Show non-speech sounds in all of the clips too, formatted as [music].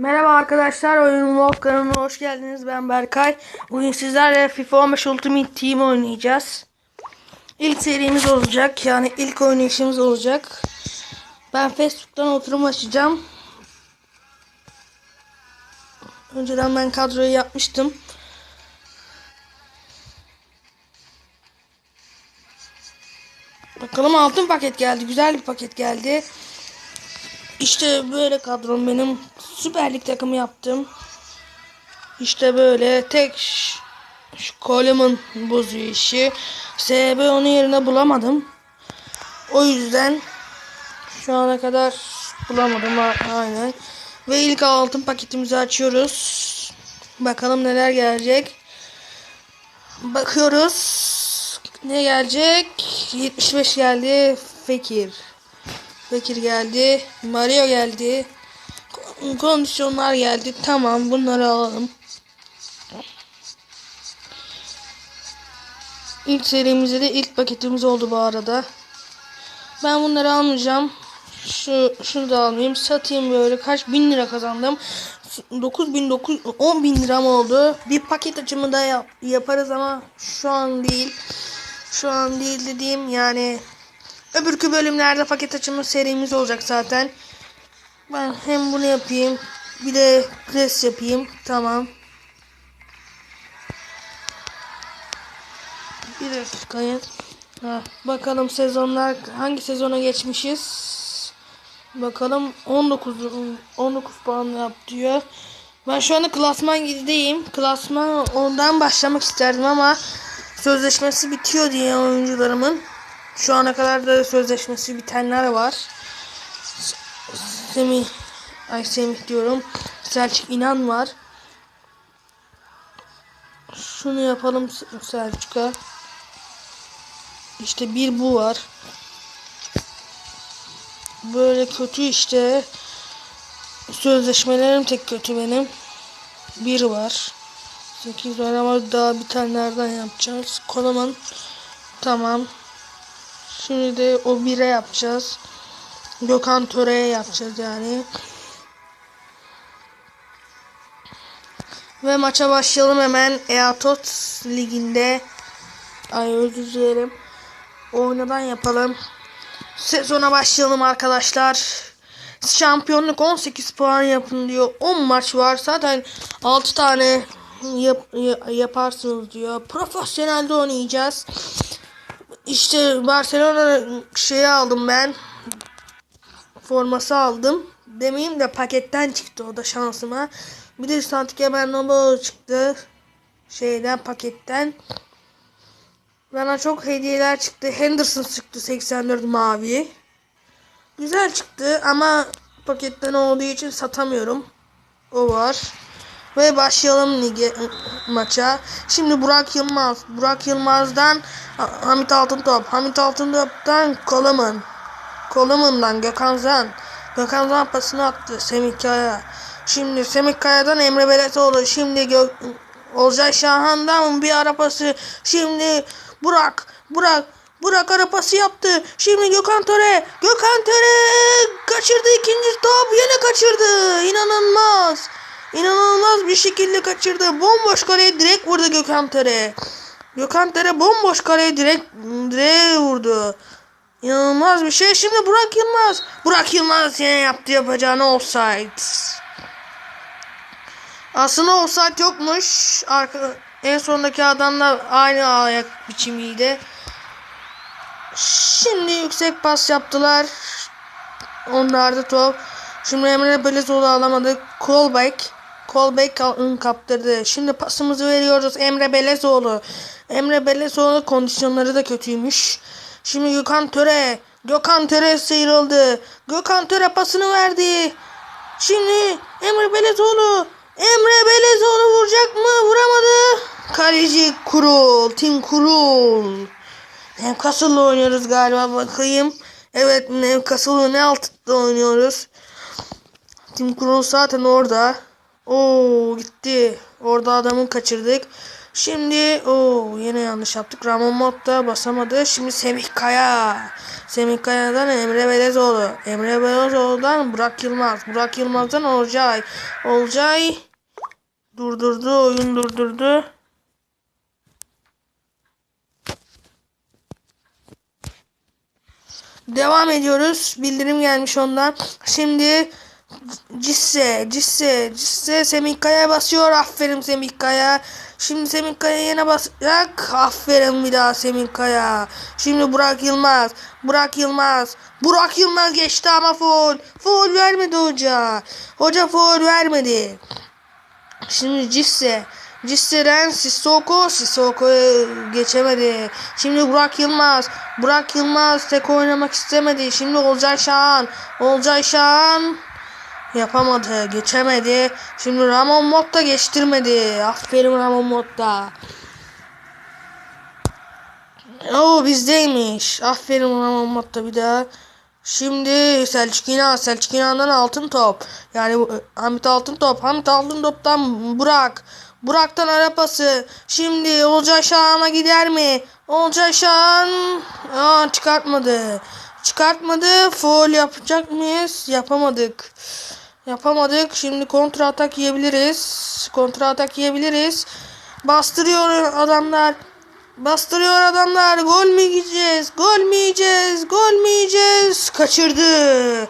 Merhaba arkadaşlar, Oyun Vlog kanalına hoş geldiniz. Ben Berkay. Bugün sizlerle FIFA 15 Ultimate Team oynayacağız. İlk serimiz olacak, yani ilk oynayışımız olacak. Ben Facebook'tan oturum açacağım. Önceden ben kadroyu yapmıştım. Bakalım altın paket geldi. Güzel bir paket geldi. İşte böyle kadrom benim. Süper Lig takımı yaptım. İşte böyle tek şu Coleman bozuyor işi. SB onun yerine bulamadım. O yüzden şu ana kadar bulamadım aynen. Ve ilk altın paketimizi açıyoruz. Bakalım neler gelecek. Bakıyoruz. Ne gelecek? 75 geldi. Fekir. Bekir geldi. Mario geldi. Ko- Kondisyonlar geldi. Tamam bunları alalım. İlk serimizde de ilk paketimiz oldu bu arada. Ben bunları almayacağım. Şu şunu da almayayım. Satayım böyle kaç bin lira kazandım. 9900 10 bin liram oldu. Bir paket açımı da yap, yaparız ama şu an değil. Şu an değil dediğim yani Öbürkü bölümlerde paket açımı serimiz olacak zaten. Ben hem bunu yapayım. Bir de pres yapayım. Tamam. Bir dakikaya. Ha, bakalım sezonlar hangi sezona geçmişiz? Bakalım 19 19 puan yap diyor. Ben şu anda klasman 7'deyim. Klasman ondan başlamak isterdim ama sözleşmesi bitiyor diye oyuncularımın. Şu ana kadar da sözleşmesi bitenler var. Semih ay Semih diyorum. Selçuk İnan var. Şunu yapalım Selçuk'a. İşte bir bu var. Böyle kötü işte. Sözleşmelerim tek kötü benim. Bir var. 8 var ama daha bir tanelerden yapacağız. Kolaman tamam. Şimdi de o 1'e yapacağız. Gökhan Töre'ye yapacağız yani. Ve maça başlayalım hemen. Eatot liginde. Ay özür dilerim. Oynadan yapalım. Sezona başlayalım arkadaşlar. Şampiyonluk 18 puan yapın diyor. 10 maç var. Zaten 6 tane yap, ya- yaparsınız diyor. Profesyonelde oynayacağız. İşte Barcelona şeyi aldım ben. Forması aldım. Demeyeyim de paketten çıktı o da şansıma. Bir de Santiago Bernabeu çıktı. Şeyden paketten. Bana çok hediyeler çıktı. Henderson çıktı 84 mavi. Güzel çıktı ama paketten olduğu için satamıyorum. O var. Ve başlayalım lige maça. Şimdi Burak Yılmaz. Burak Yılmaz'dan Ha- Hamit Altıntop. Hamit Altıntop'tan Coleman. Coleman'dan Gökhan Zan. Gökhan Zan pasını attı Semih Kaya. Şimdi Semih Kaya'dan Emre Beletoğlu. Şimdi Gök Olcay Şahan'dan bir ara pası. Şimdi Burak. Burak. Burak ara pası yaptı. Şimdi Gökhan Töre. Gökhan Töre kaçırdı ikinci top. Yine kaçırdı. İnanılmaz. İnanılmaz bir şekilde kaçırdı. Bomboş kaleye direkt vurdu Gökhan Töre. Gökhan Tere bomboş kaleye direkt direğe vurdu. İnanılmaz bir şey. Şimdi Burak Yılmaz. Burak Yılmaz yine yaptı yapacağını offside. Aslında offside yokmuş. Arka, en sondaki adamla aynı ayak biçimiydi. Şimdi yüksek pas yaptılar. Onlarda top. Şimdi Emre Belezoğlu alamadı. Kolbek kal- kaptırdı. Şimdi pasımızı veriyoruz Emre Belezoğlu. Emre Belezoğlu kondisyonları da kötüymüş. Şimdi Gökhan Töre. Gökhan Töre sıyrıldı. Gökhan Töre pasını verdi. Şimdi Emre Belezoğlu. Emre Belezoğlu vuracak mı? Vuramadı. Kaleci Kurul. Tim Kurul. Newcastle'la oynuyoruz galiba bakayım. Evet Newcastle'la ne altıda oynuyoruz. Tim Kroos zaten orada. Oo gitti. Orada adamı kaçırdık. Şimdi o yine yanlış yaptık. Ramon Motta basamadı. Şimdi Semih Kaya. Semih Kaya'dan Emre Belezoğlu. Emre Belezoğlu'dan Burak Yılmaz. Burak Yılmaz'dan Olcay. Olcay durdurdu. Oyun durdurdu. Devam ediyoruz. Bildirim gelmiş ondan. Şimdi Cisse, Cisse, Cisse Semih Kaya basıyor. Aferin Semih Kaya. Şimdi Semih Kaya yine basacak. Aferin bir daha Semih. Şimdi Burak Yılmaz. Burak Yılmaz. Burak Yılmaz geçti ama foul. Foul vermedi hoca. Hoca foul vermedi. Şimdi Cisse. Cisse'den Sissoko. Sissoko geçemedi. Şimdi Burak Yılmaz. Burak Yılmaz tek oynamak istemedi. Şimdi Olcay Şahan. Olcay Şahan yapamadı. Geçemedi. Şimdi Ramon Motta geçtirmedi. Aferin Ramon Motta. Oo bizdeymiş. Aferin Ramon Motta bir daha. Şimdi Selçuk İnan. Selçuk İnan'dan altın top. Yani Hamit altın top. Hamit altın toptan Burak. Burak'tan ara pası. Şimdi Olcay Şahan'a gider mi? Olcay Şahan Aa, çıkartmadı. Çıkartmadı. Foul yapacak mıyız? Yapamadık. Yapamadık. Şimdi kontra atak yiyebiliriz. Kontra atak yiyebiliriz. Bastırıyor adamlar. Bastırıyor adamlar. Gol mü yiyeceğiz? Gol mü yiyeceğiz? Gol mü yiyeceğiz? Kaçırdı.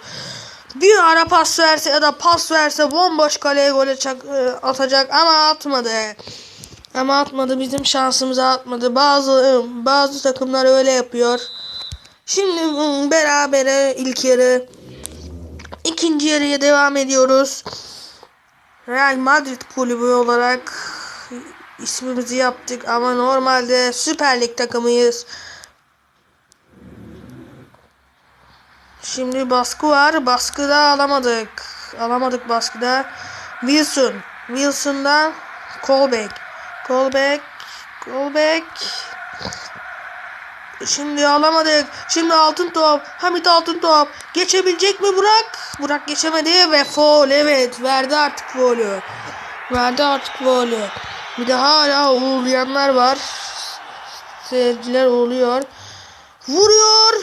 Bir ara pas verse ya da pas verse bomboş kaleye gol atacak, e, ama atmadı. Ama atmadı. Bizim şansımıza atmadı. Bazı bazı takımlar öyle yapıyor. Şimdi mm, berabere ilk yarı. İkinci yarıya devam ediyoruz. Real Madrid kulübü olarak ismimizi yaptık ama normalde Süper Lig takımıyız. Şimdi baskı var. Baskıda alamadık. Alamadık baskıda. Wilson. Wilson'dan Colbeck. Colbeck. Colbeck. Şimdi alamadık. Şimdi altın top. Hamit altın top. Geçebilecek mi Burak? Burak geçemedi ve foul. Evet verdi artık foul'ü. Verdi artık foul'ü. Bir de hala uğurlayanlar var. Seyirciler uğurluyor. Vuruyor.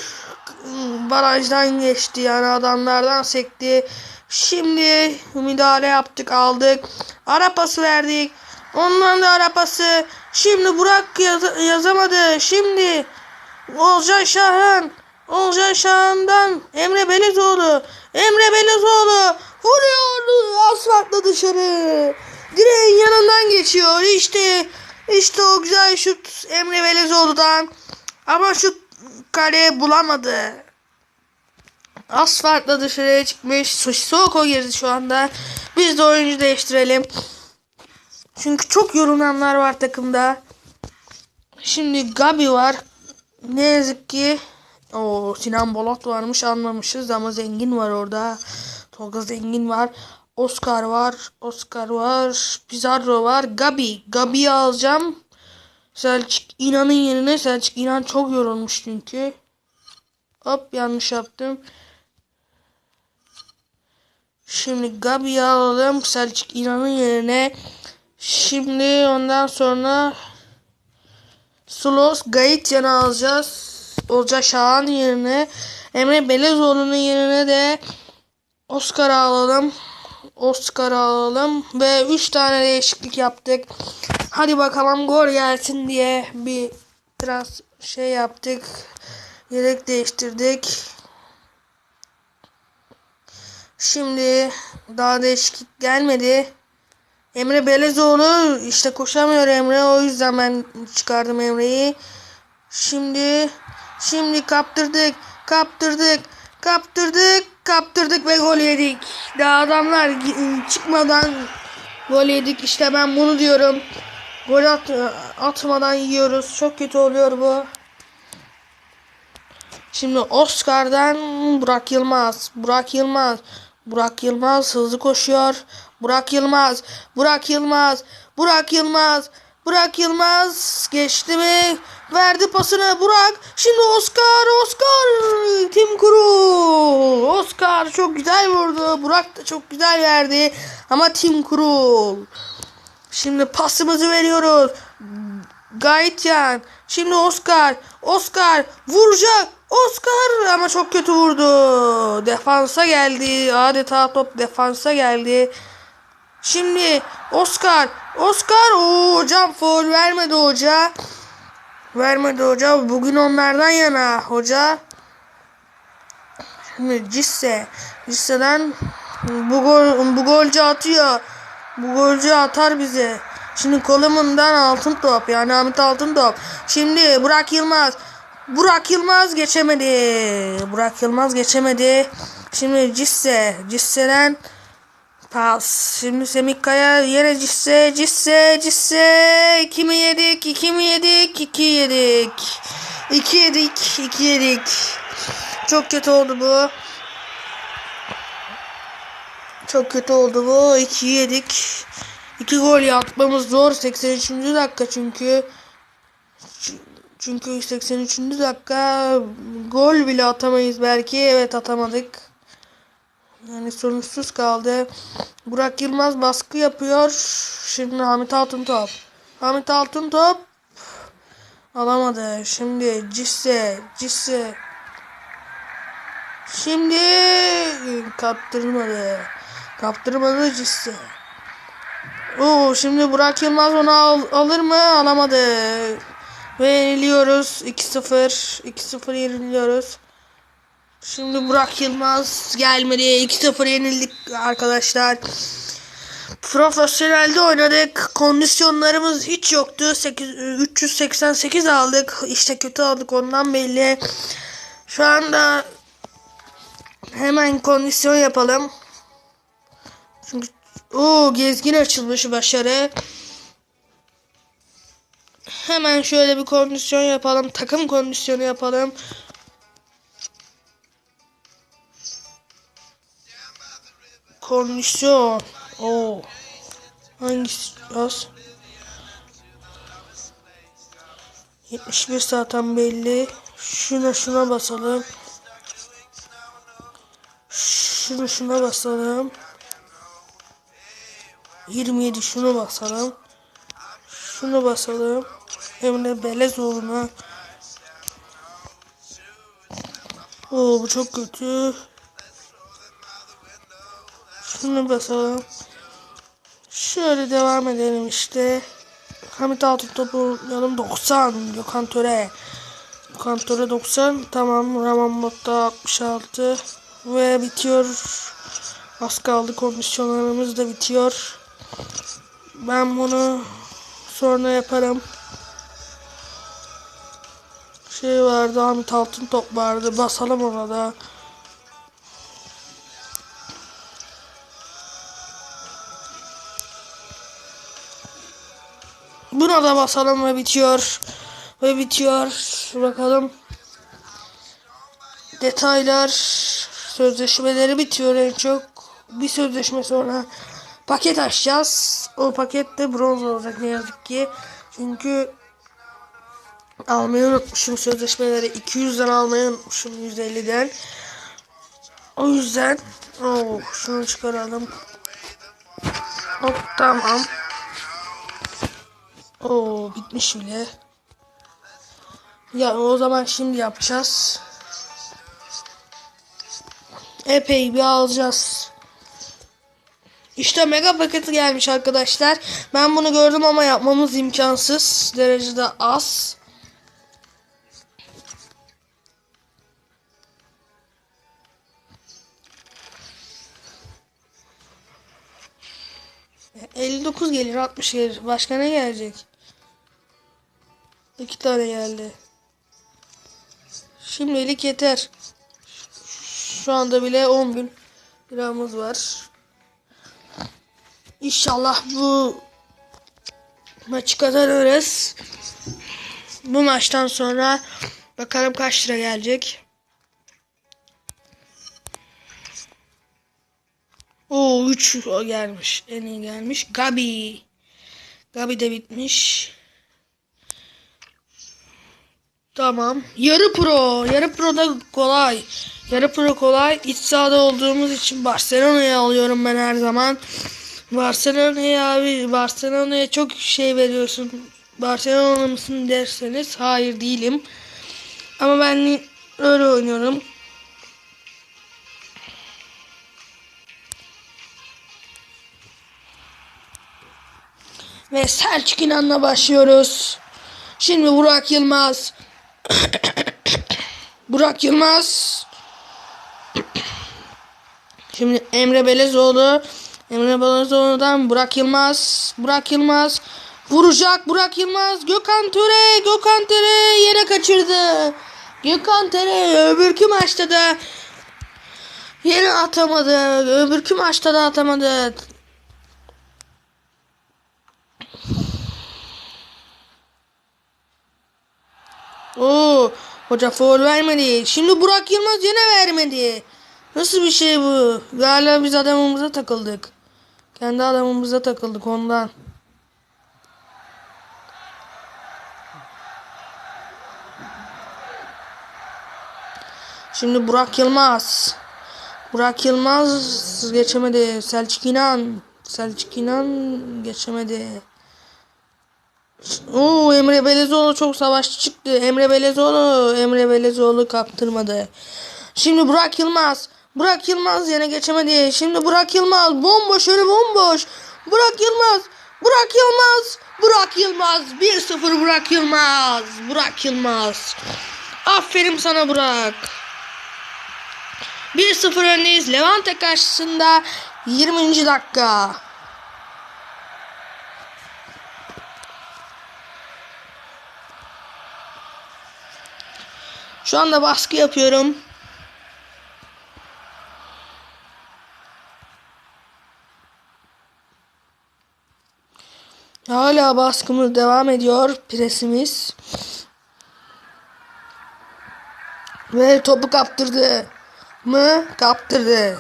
Barajdan geçti yani adamlardan sekti. Şimdi müdahale yaptık aldık. Ara pası verdik. Ondan da ara pası. Şimdi Burak yaz- yazamadı. Şimdi Olcay Şahan. Olcay Şahan'dan Emre Belezoğlu. Emre Belezoğlu vuruyor asfaltla dışarı. Direğin yanından geçiyor. İşte işte o güzel şut Emre Belezoğlu'dan. Ama şut kaleye bulamadı. Asfaltla dışarıya çıkmış. Sissoko girdi şu anda. Biz de oyuncu değiştirelim. Çünkü çok yorumlanlar var takımda. Şimdi Gabi var. Ne yazık ki o Sinan Bolat varmış anlamışız ama Zengin var orada. Tolga Zengin var. Oscar var. Oscar var. Pizarro var. Gabi. Gabi'yi alacağım. Selçuk İnan'ın yerine Selçuk İnan çok yorulmuş çünkü. Hop yanlış yaptım. Şimdi Gabi'yi alalım Selçuk İnan'ın yerine. Şimdi ondan sonra Sulos Gayityan'ı alacağız. Olcay Şahan yerine. Emre Belezoğlu'nun yerine de Oscar'ı alalım. Oscar'ı alalım. Ve 3 tane değişiklik yaptık. Hadi bakalım gol gelsin diye bir biraz şey yaptık. Yedek değiştirdik. Şimdi daha değişiklik gelmedi. Emre Belezoğlu işte koşamıyor Emre o yüzden ben çıkardım Emre'yi. Şimdi şimdi kaptırdık kaptırdık kaptırdık kaptırdık ve gol yedik. Daha adamlar çıkmadan gol yedik işte ben bunu diyorum. Gol at, atmadan yiyoruz. Çok kötü oluyor bu. Şimdi Oscar'dan Burak Yılmaz. Burak Yılmaz. Burak Yılmaz hızlı koşuyor. Burak Yılmaz. Burak Yılmaz. Burak Yılmaz. Burak Yılmaz geçti mi? Verdi pasını Burak. Şimdi Oscar. Oscar. Tim Kurul. Oscar çok güzel vurdu. Burak da çok güzel verdi. Ama Tim Kurul. Şimdi pasımızı veriyoruz. Gaityan. Şimdi Oscar. Oscar vuracak. Oscar ama çok kötü vurdu. Defansa geldi. Adeta top defansa geldi. Şimdi Oscar. Oscar. Oo, hocam foul vermedi hoca. Vermedi hoca. Bugün onlardan yana hoca. Şimdi Cisse. Cisse'den bu gol bu golcü atıyor. Bu golcü atar bize. Şimdi Kolomun'dan altın top. Yani Ahmet altın top. Şimdi Burak Yılmaz. Burak Yılmaz geçemedi. Burak Yılmaz geçemedi. Şimdi Cisse. Cisse'den pas. Şimdi Semih Kaya yine Cisse. Cisse. Cisse. 2 mi yedik? 2 mi yedik? 2 yedik. 2 yedik. 2 yedik. Çok kötü oldu bu. Çok kötü oldu bu. 2 yedik. 2 gol yapmamız zor. 83. dakika çünkü. Çünkü 83. dakika gol bile atamayız belki. Evet atamadık. Yani sonuçsuz kaldı. Burak Yılmaz baskı yapıyor. Şimdi Hamit Altıntop. Hamit Altıntop alamadı. Şimdi Cisse, Cisse. Şimdi kaptırmadı. Kaptırmadı Cisse. Oo şimdi Burak Yılmaz onu al, alır mı? Alamadı. Ve yeniliyoruz. 2-0. 2-0 yeniliyoruz. Şimdi Burak Yılmaz gelmedi. 2-0 yenildik arkadaşlar. Profesyonelde oynadık. Kondisyonlarımız hiç yoktu. 8, 388 aldık. İşte kötü aldık ondan belli. Şu anda hemen kondisyon yapalım. Çünkü o gezgin açılmış başarı. Hemen şöyle bir kondisyon yapalım. Takım kondisyonu yapalım. Kondisyon. Oo. Hangisi yaz? 71 zaten belli. Şuna şuna basalım. Şunu şuna basalım. 27 şunu basalım. Şunu basalım. Emre Belezoğlu'na. Oo bu çok kötü. Şunu basalım. Şöyle devam edelim işte. Hamit Altın topu yanım 90. Gökhan Töre. Gökhan Töre 90. Tamam. Raman Motta 66. Ve bitiyor. Az kaldı. Kondisyonlarımız da bitiyor. Ben bunu sonra yaparım. Şey vardı. Hamit Altın top vardı. Basalım ona da. Buna da basalım ve bitiyor. Ve bitiyor. Bakalım. Detaylar. Sözleşmeleri bitiyor en çok. Bir sözleşme sonra paket açacağız. O paket de bronz olacak ne yazık ki. Çünkü almayı unutmuşum sözleşmeleri. 200'den almayı unutmuşum 150'den. O yüzden oh, şunu çıkaralım. Hop tamam. Oo bitmiş bile. Ya o zaman şimdi yapacağız. Epey bir alacağız. İşte mega paketi gelmiş arkadaşlar. Ben bunu gördüm ama yapmamız imkansız. Derecede az. E, 59 gelir 60 gelir. Başka ne gelecek? İki tane geldi. Şimdilik yeter. Şu anda bile 10 bin liramız var. İnşallah bu maçı kazanırız. Bu maçtan sonra bakalım kaç lira gelecek. O 3 gelmiş. En iyi gelmiş. Gabi. Gabi de bitmiş. Tamam. Yarı pro. Yarı pro da kolay. Yarı pro kolay. İç sahada olduğumuz için Barcelona'yı alıyorum ben her zaman. Barcelona'ya abi Barcelona'ya çok şey veriyorsun. Barcelona mısın derseniz hayır değilim. Ama ben öyle oynuyorum. Ve Selçuk İnan'la başlıyoruz. Şimdi Burak Yılmaz. Burak Yılmaz. Şimdi Emre Belezoğlu. Emre Belezoğlu'dan Burak Yılmaz. Burak Yılmaz. Vuracak Burak Yılmaz. Gökhan Töre. Gökhan Töre yere kaçırdı. Gökhan Töre öbürkü maçta da yine atamadı. Öbürkü maçta da atamadı. Oo, hoca foul vermedi. Şimdi Burak Yılmaz yine vermedi. Nasıl bir şey bu? Galiba biz adamımıza takıldık. Kendi adamımıza takıldık ondan. Şimdi Burak Yılmaz. Burak Yılmaz geçemedi. Selçuk İnan. Selçuk İnan geçemedi. Oo Emre Belezoğlu çok savaşçı çıktı. Emre Belezoğlu, Emre Belezoğlu kaptırmadı. Şimdi Burak Yılmaz. Burak Yılmaz yine geçemedi. Şimdi Burak Yılmaz bomboş önü bomboş. Burak Yılmaz. Burak Yılmaz. Burak Yılmaz. 1-0 Burak Yılmaz. Burak Yılmaz. Aferin sana Burak. 1-0 öndeyiz. Levante karşısında 20. dakika. Şu anda baskı yapıyorum. Hala baskımız devam ediyor. Presimiz. Ve topu kaptırdı. Mı? Kaptırdı.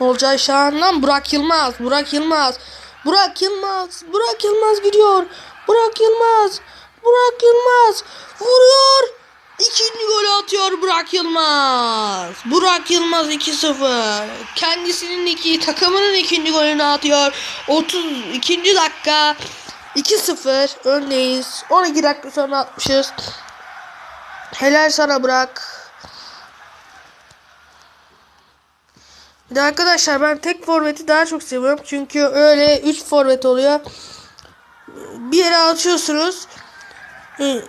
Olcay Şahan'dan Burak Yılmaz. Burak Yılmaz. Burak Yılmaz. Burak Yılmaz gidiyor. Burak Yılmaz. Burak Yılmaz. Vuruyor. İkinci golü atıyor Burak Yılmaz. Burak Yılmaz 2-0. Kendisinin iki takımının ikinci golünü atıyor. 32. dakika 2-0 öndeyiz. 12 dakika sonra atmışız. Helal sana Burak. Bir de arkadaşlar ben tek forveti daha çok seviyorum. Çünkü öyle 3 forvet oluyor. Bir yere atıyorsunuz. Ee,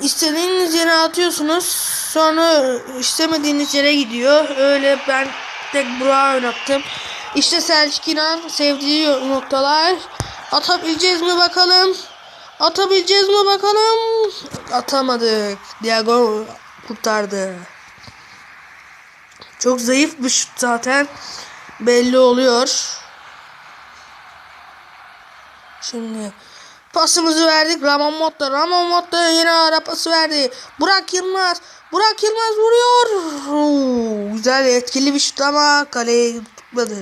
istediğiniz yere atıyorsunuz. Sonra istemediğiniz yere gidiyor. Öyle ben tek Burak'ı oynattım. İşte Selçuk İnan sevdiği noktalar. Atabileceğiz mi bakalım? Atabileceğiz mi bakalım? Atamadık. Diago kurtardı. Çok zayıf bir şut zaten. Belli oluyor. Şimdi pasımızı verdik. Ramon Motta. Ramon Motta yine ara pası verdi. Burak Yılmaz. Burak Yılmaz vuruyor. Oo, güzel etkili bir şut ama kaleye tutmadı.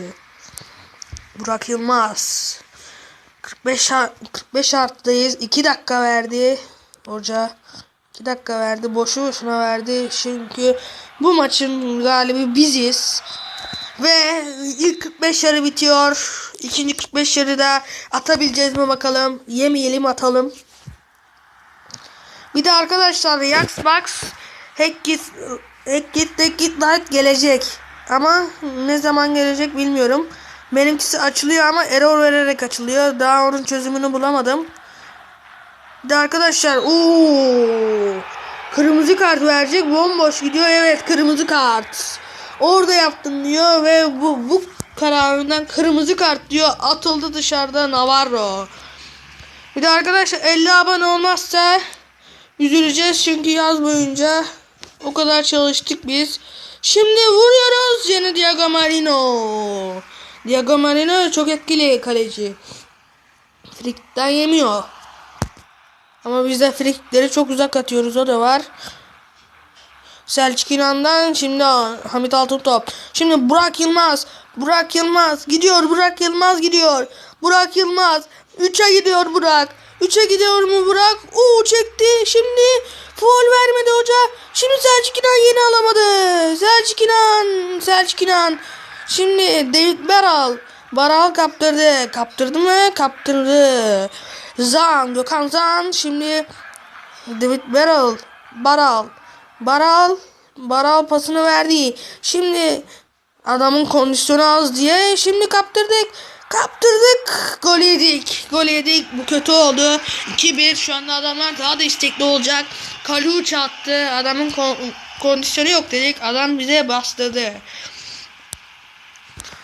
Burak Yılmaz. 45 ar- 45 arttayız. 2 dakika verdi. Hoca 2 dakika verdi. Boşu boşuna verdi. Çünkü bu maçın galibi biziz. Ve ilk 45 yarı bitiyor. İkinci 45 yarıda atabileceğiz mi bakalım. Yemeyelim atalım. Bir de arkadaşlar Yaxbox Hackit Hackit Hackit Light gelecek. Ama ne zaman gelecek bilmiyorum. Benimkisi açılıyor ama error vererek açılıyor. Daha onun çözümünü bulamadım. Bir de arkadaşlar ooo kırmızı kart verecek bomboş gidiyor evet kırmızı kart. Orada yaptın diyor ve bu bu kararından kırmızı kart diyor atıldı dışarıda Navarro. Bir de arkadaşlar 50 abone olmazsa üzüleceğiz çünkü yaz boyunca o kadar çalıştık biz. Şimdi vuruyoruz yine Diego Marino. Diego Marino çok etkili kaleci. Frikten yemiyor. Ama biz de frikleri çok uzak atıyoruz o da var. Selçuk İnan'dan şimdi Hamit Altıntop. Şimdi Burak Yılmaz. Burak Yılmaz gidiyor. Burak Yılmaz gidiyor. Burak Yılmaz. 3'e gidiyor Burak. 3'e gidiyor mu Burak? Oo çekti. Şimdi foul vermedi hoca. Şimdi Selçuk İnan yeni alamadı. Selçuk İnan. Selçuk İnan. Şimdi David Beral. Baral kaptırdı. Kaptırdı mı? Kaptırdı. Zan. Gökhan Zan. Şimdi David Baral. Baral. Baral. Baral pasını verdi. Şimdi adamın kondisyonu az diye şimdi kaptırdık. Kaptırdık. Gol yedik. Gol yedik. Bu kötü oldu. 2-1. Şu anda adamlar daha da istekli olacak. Kaluç attı. Adamın kon- kondisyonu yok dedik. Adam bize bastırdı.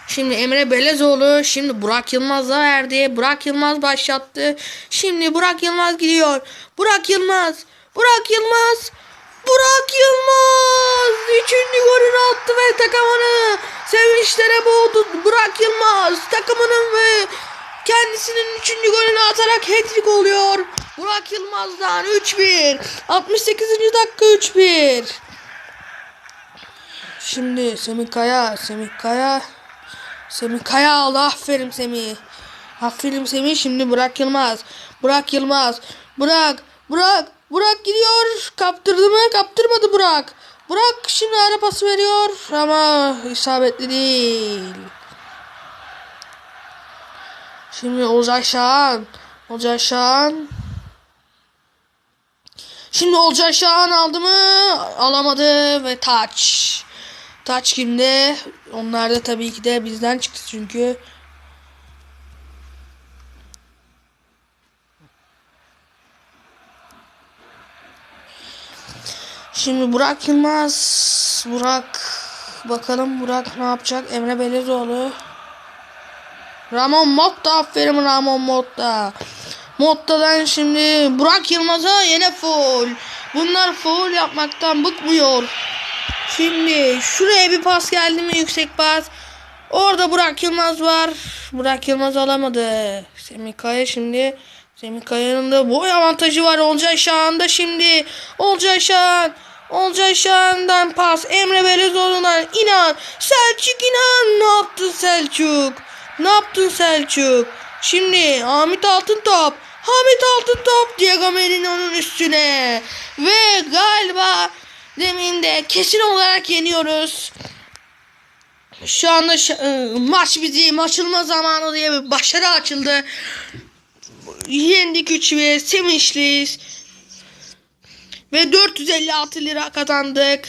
Şimdi Emre Belezoğlu şimdi Burak Yılmaz'a verdi. Burak Yılmaz başlattı. Şimdi Burak Yılmaz gidiyor. Burak Yılmaz. Burak Yılmaz. Burak Yılmaz. Üçüncü golünü attı ve takımını sevinçlere boğdu. Burak Yılmaz takımının ve kendisinin üçüncü golünü atarak hat-trick oluyor. Burak Yılmaz'dan 3-1. 68. dakika 3-1. Şimdi Semih Kaya, Semih Kaya Semih Kaya aldı. Aferin Semih. Aferin Semih. Şimdi Burak Yılmaz. Burak Yılmaz. Burak. Burak. Burak gidiyor. Kaptırdı mı? Kaptırmadı Burak. Burak şimdi ara pası veriyor. Ama isabetli değil. Şimdi Olcay Şahan. Olcay Şahan. Şimdi Olcay Şahan aldı mı? Alamadı ve taç. Taç kimde? Onlar da tabii ki de bizden çıktı çünkü. Şimdi Burak Yılmaz. Burak. Bakalım Burak ne yapacak? Emre Belezoğlu. Ramon Motta. Aferin Ramon Motta. Motta'dan şimdi Burak Yılmaz'a yine foul. Bunlar foul yapmaktan bıkmıyor. Şimdi şuraya bir pas geldi mi yüksek pas. Orada Burak Yılmaz var. Burak Yılmaz alamadı. Semih Kaya şimdi. Semih Kaya'nın da boy avantajı var. Olcay Şahan'da şimdi. Olcay Şahan. Olcay Şahan'dan pas. Emre Belezoğlu'ndan İnan. Selçuk İnan. Ne yaptın Selçuk? Ne yaptın Selçuk? Şimdi Hamit Altıntop. Hamit Altıntop Diego Merino'nun üstüne. Ve galiba Deminde kesin olarak yeniyoruz. Şu anda ıı, maç bizim açılma zamanı diye bir başarı açıldı. Yendik 3 ve sevinçliyiz. Ve 456 lira kazandık.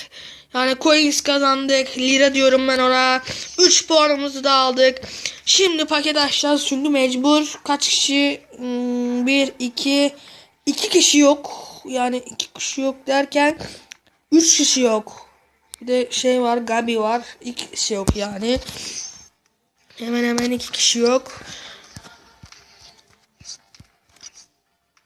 Yani coins kazandık. Lira diyorum ben ona. 3 puanımızı da aldık. Şimdi paket açacağız çünkü mecbur. Kaç kişi? 1, 2, 2 kişi yok. Yani 2 kişi yok derken 3 kişi yok. Bir de şey var Gabi var. 2 kişi yok yani. Hemen hemen 2 kişi yok.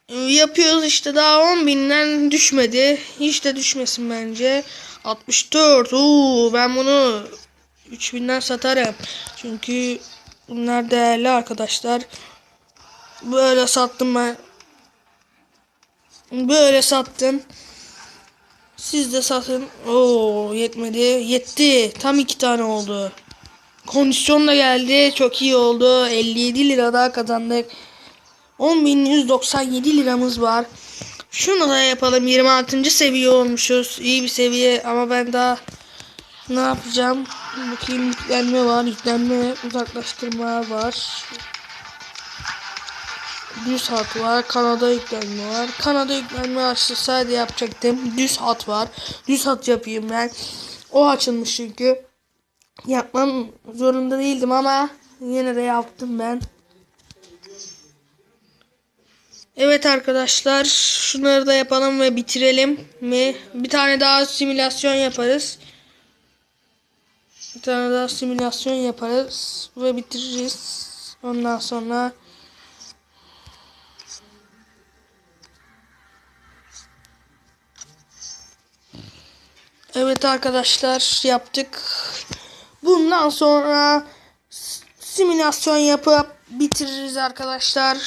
Yapıyoruz işte daha 10 binden düşmedi. Hiç de düşmesin bence. 64. Oo, ben bunu 3000'den satarım. Çünkü bunlar değerli arkadaşlar. Böyle sattım ben. Böyle sattım. Siz de satın. Oo yetmedi. Yetti. Tam iki tane oldu. Kondisyon da geldi. Çok iyi oldu. 57 lira daha kazandık. 10.197 liramız var. Şunu da yapalım. 26. seviye olmuşuz. İyi bir seviye ama ben daha ne yapacağım? Bakayım yüklenme var. Yüklenme uzaklaştırma var. Düz hat var. Kanada yüklenme var. Kanada yüklenme açılsaydı yapacaktım. Düz hat var. Düz hat yapayım ben. O açılmış çünkü. Yapmam zorunda değildim ama yine de yaptım ben. Evet arkadaşlar şunları da yapalım ve bitirelim mi? Bir tane daha simülasyon yaparız. Bir tane daha simülasyon yaparız ve bitiririz. Ondan sonra Evet arkadaşlar yaptık. Bundan sonra simülasyon yapıp bitiririz arkadaşlar.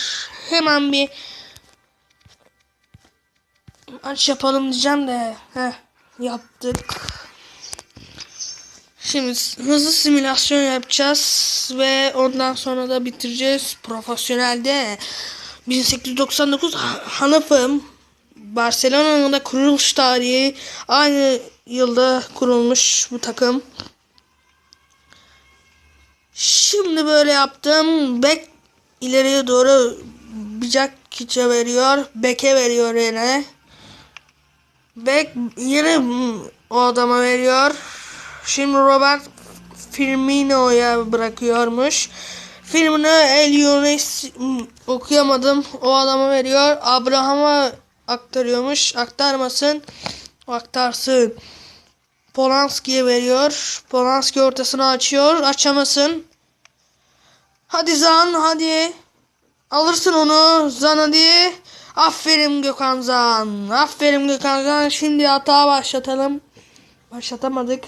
Hemen bir aç yapalım diyeceğim de heh, yaptık. Şimdi hızlı simülasyon yapacağız ve ondan sonra da bitireceğiz. Profesyonelde 1899 Ha- Hanıf'ım Barcelona'nın da kuruluş tarihi aynı yılda kurulmuş bu takım. Şimdi böyle yaptım. Bek ileriye doğru bıçak kiçe veriyor. Beke veriyor yine. Bek yine o adama veriyor. Şimdi Robert Firmino'ya bırakıyormuş. Firmino El Yunis okuyamadım. O adama veriyor. Abraham'a aktarıyormuş. Aktarmasın. Aktarsın. Polanski'ye veriyor. Polanski ortasını açıyor. Açamasın. Hadi Zan hadi. Alırsın onu Zan hadi. Aferin Gökhan Zan. Aferin Gökhan Zan. Şimdi hata başlatalım. Başlatamadık.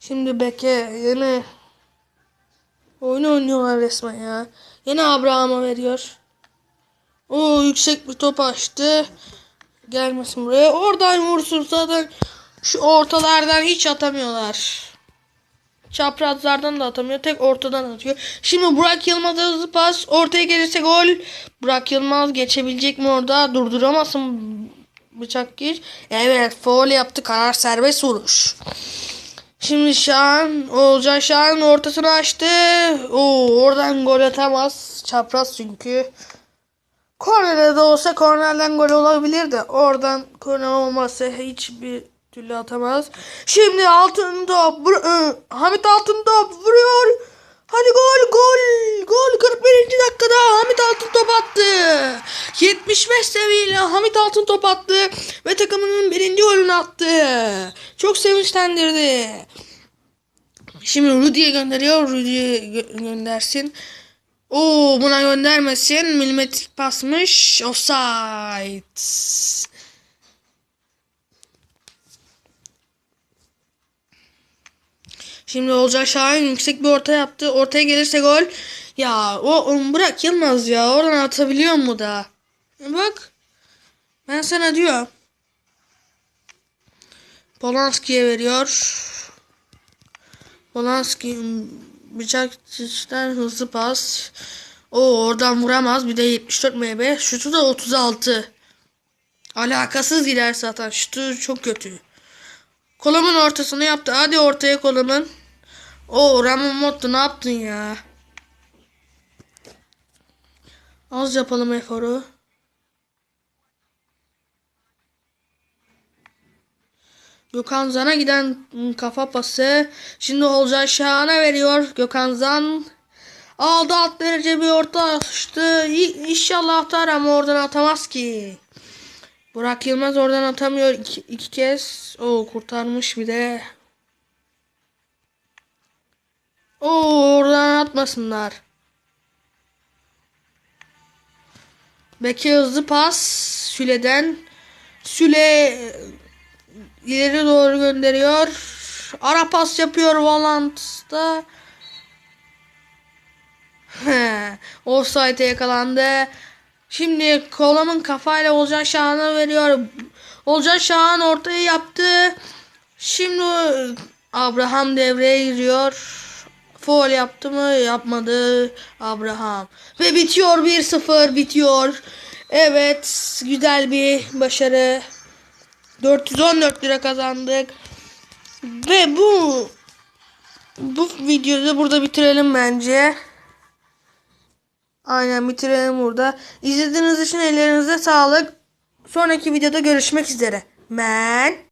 Şimdi Beke yine oyunu oynuyorlar resmen ya. Yine Abraham'a veriyor. O yüksek bir top açtı. Gelmesin buraya. Oradan vursun zaten. Şu ortalardan hiç atamıyorlar. Çaprazlardan da atamıyor. Tek ortadan atıyor. Şimdi Burak Yılmaz'a hızlı pas. Ortaya gelirse gol. Burak Yılmaz geçebilecek mi orada? Durduramazsın bıçak gir. Evet foul yaptı. Karar serbest vuruş. Şimdi Şahan, Olcay Şahan ortasını açtı. Oo, oradan gol atamaz. Çapraz çünkü. Kornerde de olsa kornerden gol olabilir de oradan korner olmazsa hiçbir türlü atamaz. Şimdi altın top. vur- ı, Hamit altın top vuruyor. Hadi gol gol. Gol 41. dakikada Hamit altın top attı. 75 seviyeyle Hamit altın top attı ve takımının birinci golünü attı. Çok sevinçlendirdi. Şimdi Rudy'ye gönderiyor. Rudy'ye gö- göndersin. Oo buna göndermesin. Milimetrik pasmış. Offside. Şimdi Olcay Şahin yüksek bir orta yaptı. Ortaya gelirse gol. Ya o onu bırak Yılmaz ya. Oradan atabiliyor mu da? Bak. Ben sana diyorum. Polanski'ye veriyor. Polanski bıçak çizgiden hızlı pas. O oradan vuramaz. Bir de 74 MB. Şutu da 36. Alakasız gider zaten. Şutu çok kötü. Kolumun ortasını yaptı. Hadi ortaya kolumun. O Ramon Motto ne yaptın ya? Az yapalım eforu. Gökhan Zan'a giden kafa pası. Şimdi Olcay Şahan'a veriyor. Gökhan Zan aldı alt derece bir orta. İ- İnşallah atar ama oradan atamaz ki. Burak Yılmaz oradan atamıyor iki, iki kez. O kurtarmış bir de. O oradan atmasınlar. Beke hızlı pas Süle'den. Süle e, ileri doğru gönderiyor. Ara pas yapıyor Valant'da. [laughs] Offside'e yakalandı. Şimdi Kolam'ın kafayla Olcan Şahan'a veriyor. Olcan Şahan ortaya yaptı. Şimdi Abraham devreye giriyor. Foul yaptı mı? Yapmadı. Abraham. Ve bitiyor 1-0 bitiyor. Evet güzel bir başarı. 414 lira kazandık. Ve bu bu videoyu da burada bitirelim bence. Aynen bitirelim burada. İzlediğiniz için ellerinize sağlık. Sonraki videoda görüşmek üzere. Men.